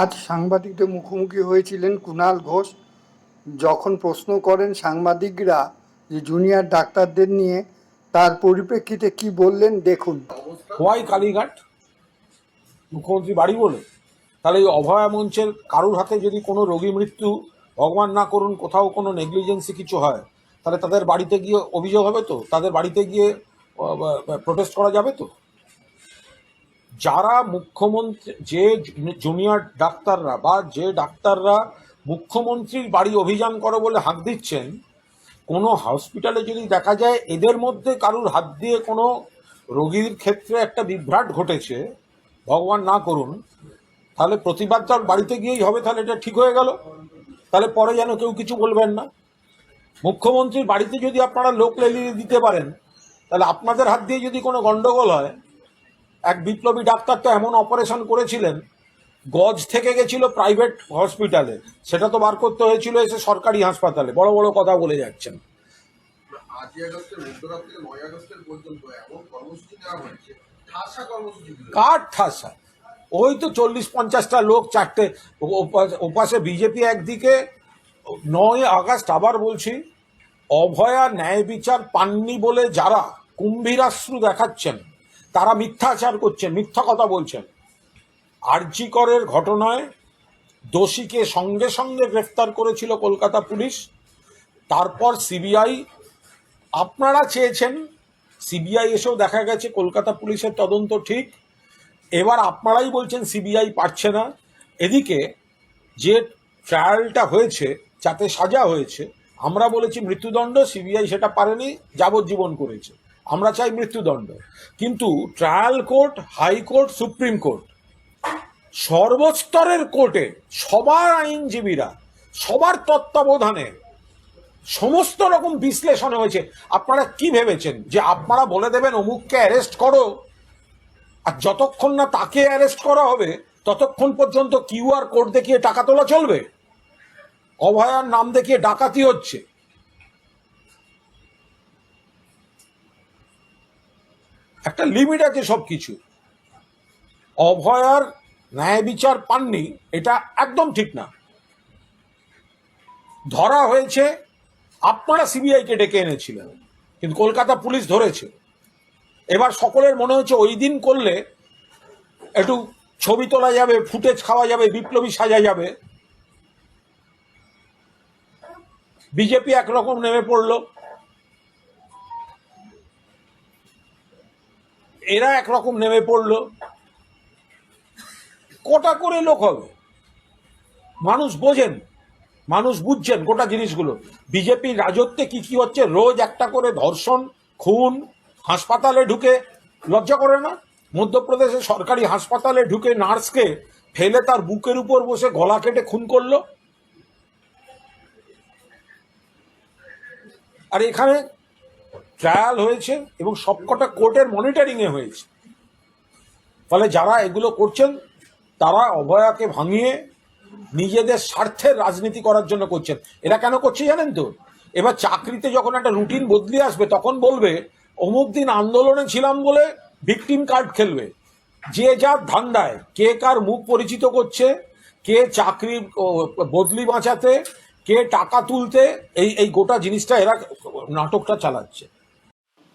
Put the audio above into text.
আজ সাংবাদিকদের মুখোমুখি হয়েছিলেন কুণাল ঘোষ। যখন প্রশ্ন করেন সাংবাদিকরা যে জুনিয়র ডাক্তারদের নিয়ে, তার পরিপ্রেক্ষিতে কি বললেন দেখুন। হোয়াই কালীঘাট, মুখ্যমন্ত্রী বাড়ি বলে তাহলে এই অভয়া মঞ্চের কারুর হাতে যদি কোনো রোগী মৃত্যু ভগবান না করুন, কোথাও কোনো নেগলিজেন্সি কিছু হয়, তাহলে তাদের বাড়িতে গিয়ে অভিযোগ হবে তো? তাদের বাড়িতে গিয়ে প্রোটেস্ট করা যাবে তো? যারা মুখ্যমন্ত্রী, যে জুনিয়র ডাক্তাররা বা যে ডাক্তাররা মুখ্যমন্ত্রীর বাড়ি অভিযান করে বলে হাঁক দিচ্ছেন, কোনো হসপিটালে যদি দেখা যায় এদের মধ্যে কারুর হাত দিয়ে কোনো রোগীর ক্ষেত্রে একটা বিভ্রাট ঘটেছে, ভগবান না করুন, তাহলে প্রতিবাদ তার বাড়িতে গিয়েই হবে, তাহলে এটা ঠিক হয়ে গেল। তাহলে পরে যেন কেউ কিছু বলবেন না। মুখ্যমন্ত্রীর বাড়িতে যদি আপনারা লোক লেলিয়ে দিতে পারেন, তাহলে আপনাদের হাত দিয়ে যদি কোনো গন্ডগোল হয় এক বিপ্লবী ডাক্তার তো এমন অপারেশন করেছিলেন গজ থেকে গেছিল প্রাইভেট হসপিটালে সেটা তো বার করতে হয়েছিল এসে সরকারি হাসপাতালে। বড় বড় কথা বলে যাচ্ছেন। কার ঠাসা? ওই তো চল্লিশ পঞ্চাশটা লোক চারটে ওপা- ওপাশে বিজেপি একদিকে নয় আগস্ট আবার বলছি অভয়া ন্যায় বিচার পাননি বলে যারা কুম্ভীরাশ্রু দেখাচ্ছেন। তারা মিথ্যাচার করছেন, মিথ্যা কথা বলছেন। আরজিকরের ঘটনায় দোষীকে সঙ্গে সঙ্গে গ্রেফতার করেছিল কলকাতা পুলিশ। তারপর সিবিআই, আপনারা চেয়েছেন, সিবিআই এসেও দেখা গেছে কলকাতা পুলিশের তদন্ত ঠিক। এবার আপনারাই বলছেন সিবিআই পারছে না। এদিকে যে ট্রায়ালটা হয়েছে, যাতে সাজা হয়েছে, আমরা বলেছি মৃত্যুদণ্ড, সিবিআই সেটা পারেনি, যাবজ্জীবন করেছে। আমরা চাই মৃত্যুদণ্ড। কিন্তু trial court high court supreme court, সর্বস্তরের কোর্টে সবার আইনজীবীরা, সবার তত্ত্বাবধানে সমস্ত রকম বিশ্লেষণ হয়েছে। আপনারা কি ভেবেছেন? যে আপনারা বলে দেবেন অমুককে অ্যারেস্ট করো, আর যতক্ষণ না তাকে অ্যারেস্ট করা হবে, ততক্ষণ পর্যন্ত কিউআর কোড দেখিয়ে টাকা তোলা চলবে? অভয়ার নাম দেখিয়ে ডাকাতি হচ্ছে। একটা লিমিট আছে সব কিছু অভয়ার ন্যায় বিচার পাননি, এটা একদম ঠিক না। ধরা হয়েছে, আপনারা সিবিআইকে ডেকে এনেছিলেন, কিন্তু কলকাতা পুলিশ ধরেছে। এবার সকলের মনে হচ্ছে ওই দিন করলে একটু ছবি তোলা যাবে, ফুটেজ খাওয়া যাবে, বিপ্লবী সাজা যাবে। বিজেপি একরকম নেমে পড়ল। এরা একরকম নেমে পড়ল। কটা করে লোক হবে। মানুষ বোঝেন, মানুষ বুঝছেন গোটা জিনিসগুলো। বিজেপির রাজত্বে কি কি হচ্ছে, রোজ একটা করে ধর্ষণ, খুন, হাসপাতালে ঢুকে, লজ্জা করে না? মধ্যপ্রদেশে সরকারি হাসপাতালে ঢুকে নার্সকে ফেলে তার বুকের উপর বসে গলা কেটে খুন করল? আর এখানে ট্রায়াল হয়েছে এবং সবকটা কোর্টের মনিটরিংয়ে হয়েছে। ফলে যারা এগুলো করছেন, তারা অভয়াকে ভাঙিয়ে নিজেদের স্বার্থের রাজনীতি করার জন্য করছেন। এরা কেন করছে জানেন তো? এবার চাকরিতে যখন একটা রুটিন বদলে আসবে, তখন বলবে, অমুক দিন আন্দোলনে ছিলাম বলে ভিকটিম কার্ড খেলবে। যে যার ধান্দায়, কে কার মুখ পরিচিত করছে, কে চাকরি বদলি বাঁচাতে, কে টাকা তুলতে, এই এই গোটা জিনিসটা এরা নাটকটা চালাচ্ছে।